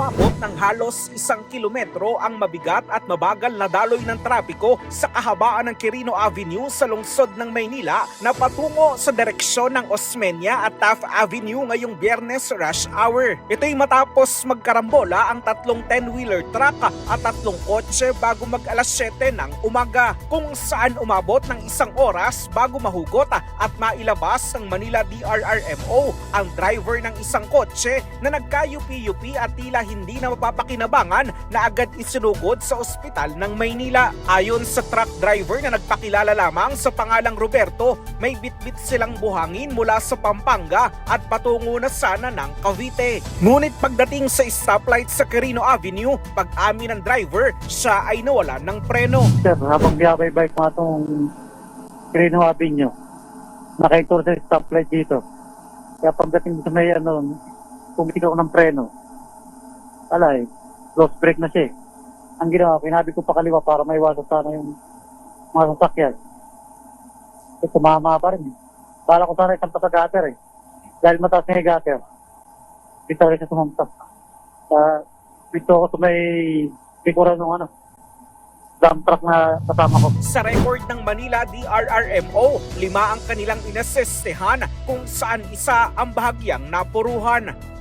umabot ng halos isang kilometro ang mabigat at mabagal na daloy ng trapiko sa kahabaan ng Quirino Avenue sa lungsod ng Maynila na patungo sa direksyon ng Osmeña at Taft Avenue ngayong biyernes rush hour. Ito'y matapos magkarambola ang tatlong 10-wheeler truck at tatlong kotse bago mag alas 7 ng umaga kung saan umabot ng isang oras bago mahugot at mailabas ng Manila DRRMO ang driver ng isang kotse na nagkayupi-yupi at tila hindi na mapapakinabangan na agad isinugod sa ospital ng Maynila. Ayon sa truck driver na nagpakilala lamang sa pangalang Roberto, may bitbit silang buhangin mula sa Pampanga at patungo na sana ng Cavite. Ngunit pagdating sa stoplight sa Quirino Avenue, pag-amin ng driver, siya ay nawala ng preno. Sir, habang biyabay-bike ko itong Green Avenue, nakaikot sa stoplight dito. Kaya pagdating sa may ano, pumitik ako ng preno. Alay, lost brake na siya eh. Ang ginawa, pinabi ko pa kaliwa para maiwasan sana yung mga sasakyan. Eh, tumama pa rin eh. Bala ko sana isang patag-gutter eh. Dahil mataas na yung gutter. Bitaw rin siya sumampas. Uh, dito ako sa may likuran ng ano, dump truck na kasama ko. Sa record ng Manila DRRMO, lima ang kanilang inasestehan kung saan isa ang bahagyang napuruhan.